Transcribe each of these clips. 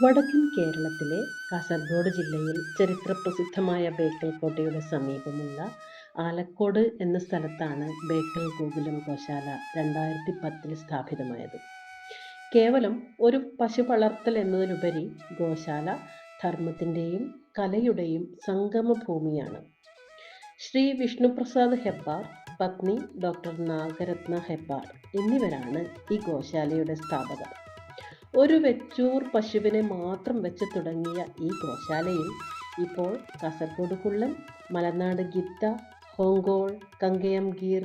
വടക്കൻ കേരളത്തിലെ കാസർഗോഡ് ജില്ലയിൽ ചരിത്രപ്രസിദ്ധമായ ബേക്കൽ കോട്ടയുടെ സമീപമുള്ള ആലക്കോട് എന്ന സ്ഥലത്താണ് ബേക്കൽ ഗോകുലം ഗോശാല രണ്ടായിരത്തി പത്തിൽ സ്ഥാപിതമായത്. കേവലം ഒരു പശു വളർത്തൽ എന്നതിലുപരി ഗോശാല ധർമ്മത്തിന്റെയും കലയുടെയും സംഗമ ഭൂമിയാണ് ശ്രീ വിഷ്ണുപ്രസാദ് ഹെബ്ബാർ പത്നി ഡോക്ടർ നാഗരത്ന ഹെബ്ബാർ എന്നിവരാണ് ഈ ഗോശാലയുടെ സ്ഥാപകർ. ഒരു വെച്ചൂർ പശുവിനെ മാത്രം വെച്ച് തുടങ്ങിയ ഈ ഗോശാലയിൽ ഇപ്പോൾ കാസർഗോഡ് കുള്ളൻ മലനാട് ഗിത്ത ഹോങ്കോൾ കങ്കയം ഗീർ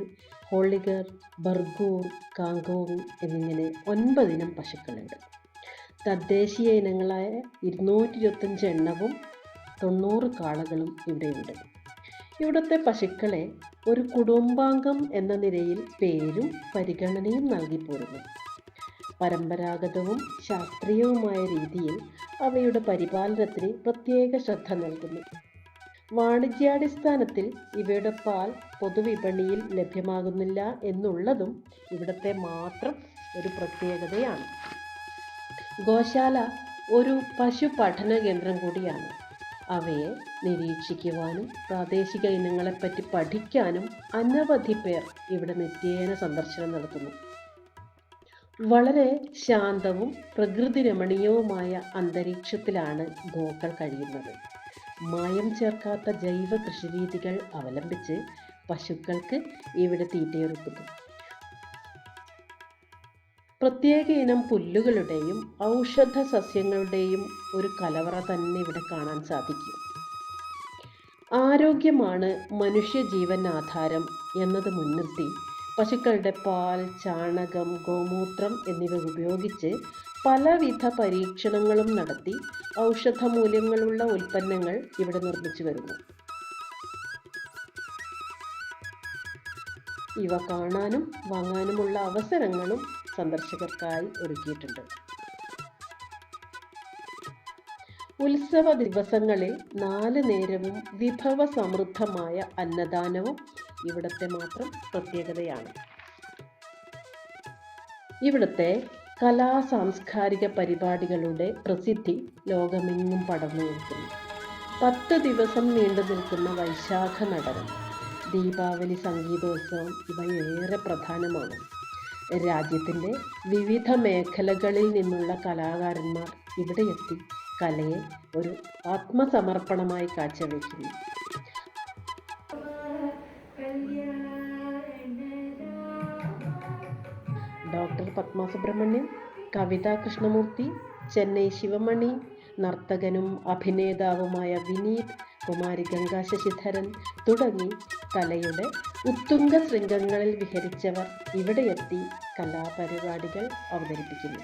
ഹോളിഗർ ബർഗൂർ കാങ്കോങ് എന്നിങ്ങനെ ഒൻപതിനം പശുക്കളുണ്ട്. തദ്ദേശീയ ഇനങ്ങളായ ഇരുന്നൂറ്റി ഇരുപത്തഞ്ച് എണ്ണവും തൊണ്ണൂറ് കാളകളും ഇവിടെയുണ്ട്. ഇവിടുത്തെ പശുക്കളെ ഒരു കുടുംബാംഗം എന്ന നിലയിൽ പേരും പരിഗണനയും നൽകി പോരുന്നു. പരമ്പരാഗതവും ശാസ്ത്രീയവുമായ രീതിയിൽ അവയുടെ പരിപാലനത്തിന് പ്രത്യേക ശ്രദ്ധ നൽകുന്നു. വാണിജ്യാടിസ്ഥാനത്തിൽ ഇവയുടെ പാൽ പൊതുവിപണിയിൽ ലഭ്യമാകുന്നില്ല എന്നുള്ളതും ഇവിടുത്തെ മാത്രം ഒരു പ്രത്യേകതയാണ്. ഗോശാല ഒരു പശു പഠന കേന്ദ്രം കൂടിയാണ്. അവയെ നിരീക്ഷിക്കുവാനും പ്രാദേശിക ഇനങ്ങളെപ്പറ്റി പഠിക്കാനും അനവധി പേർ ഇവിടെ നിത്യേന സന്ദർശനം നടത്തുന്നു. വളരെ ശാന്തവും പ്രകൃതി രമണീയവുമായ അന്തരീക്ഷത്തിലാണ് ഗോക്കൾ കഴിയുന്നത്. മായം ചേർക്കാത്ത ജൈവ കൃഷിരീതികൾ അവലംബിച്ച് പശുക്കൾക്ക് ഇവിടെ തീറ്റയൊരുക്കുന്നു. പ്രത്യേക ഇനം പുല്ലുകളുടെയും ഔഷധ സസ്യങ്ങളുടെയും ഒരു കലവറ തന്നെ ഇവിടെ കാണാൻ സാധിക്കും. ആരോഗ്യമാണ് മനുഷ്യജീവൻ ആധാരം എന്നത് മുൻനിർത്തി പശുക്കളുടെ പാൽ ചാണകം ഗോമൂത്രം എന്നിവ ഉപയോഗിച്ച് പലവിധ പരീക്ഷണങ്ങളും നടത്തി ഔഷധ മൂല്യങ്ങളുള്ള ഉൽപ്പന്നങ്ങൾ ഇവിടെ നിർമ്മിച്ചു വരുന്നു. ഇവ കാണാനും വാങ്ങാനുമുള്ള അവസരങ്ങളും സന്ദർശകർക്കായി ഒരുക്കിയിട്ടുണ്ട്. ഉത്സവ ദിവസങ്ങളിൽ നാല് നേരവും വിഭവ സമൃദ്ധമായ അന്നദാനവും ഇവിടുത്തെ മാത്രം പ്രത്യേകതയാണ്. ഇവിടുത്തെ കലാ സാംസ്കാരിക പരിപാടികളുടെ പ്രസിദ്ധി ലോകമെങ്ങും പടർന്നു നിൽക്കുന്നു. പത്ത് ദിവസം നീണ്ടു നിൽക്കുന്ന വൈശാഖ നടനം ദീപാവലി സംഗീതോത്സവം ഇവയേറെ പ്രധാനമാണ്. രാജ്യത്തിന്റെ വിവിധ മേഖലകളിൽ നിന്നുള്ള കലാകാരന്മാർ ഇവിടെ എത്തി കലയെ ഒരു ആത്മസമർപ്പണമായി കാഴ്ചവെക്കുന്നു. ഡോക്ടർ പത്മ സുബ്രഹ്മണ്യം കവിത കൃഷ്ണമൂർത്തി ചെന്നൈ ശിവമണി നർത്തകനും അഭിനേതാവുമായ വിനീത് കുമാരി ഗംഗാ ശശിധരൻ തുടങ്ങി കലയുടെ ഉത്തുംഗ ശൃംഗങ്ങളിൽ വിഹരിച്ചവർ ഇവിടെ എത്തി കലാപരിപാടികൾ അവതരിപ്പിക്കുന്നു.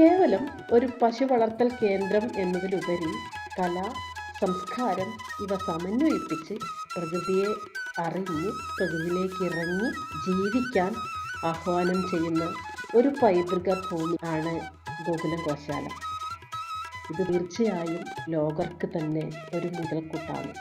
കേവലം ഒരു പശു വളർത്തൽ കേന്ദ്രം എന്നതിലുപരി കല സംസ്കാരം ഇവ സമന്വയിപ്പിച്ച് പ്രകൃതിയെ അറിഞ്ഞ് പ്രകൃതിയിലേക്ക് ഇറങ്ങി ജീവിക്കാൻ ആഹ്വാനം ചെയ്യുന്ന ഒരു പൈതൃക ഭൂമി ആണ് ഗോകുലം കോശാല ഇത് തീർച്ചയായും ലോകർക്ക് തന്നെ ഒരു മുതൽക്കൂട്ടാണ്.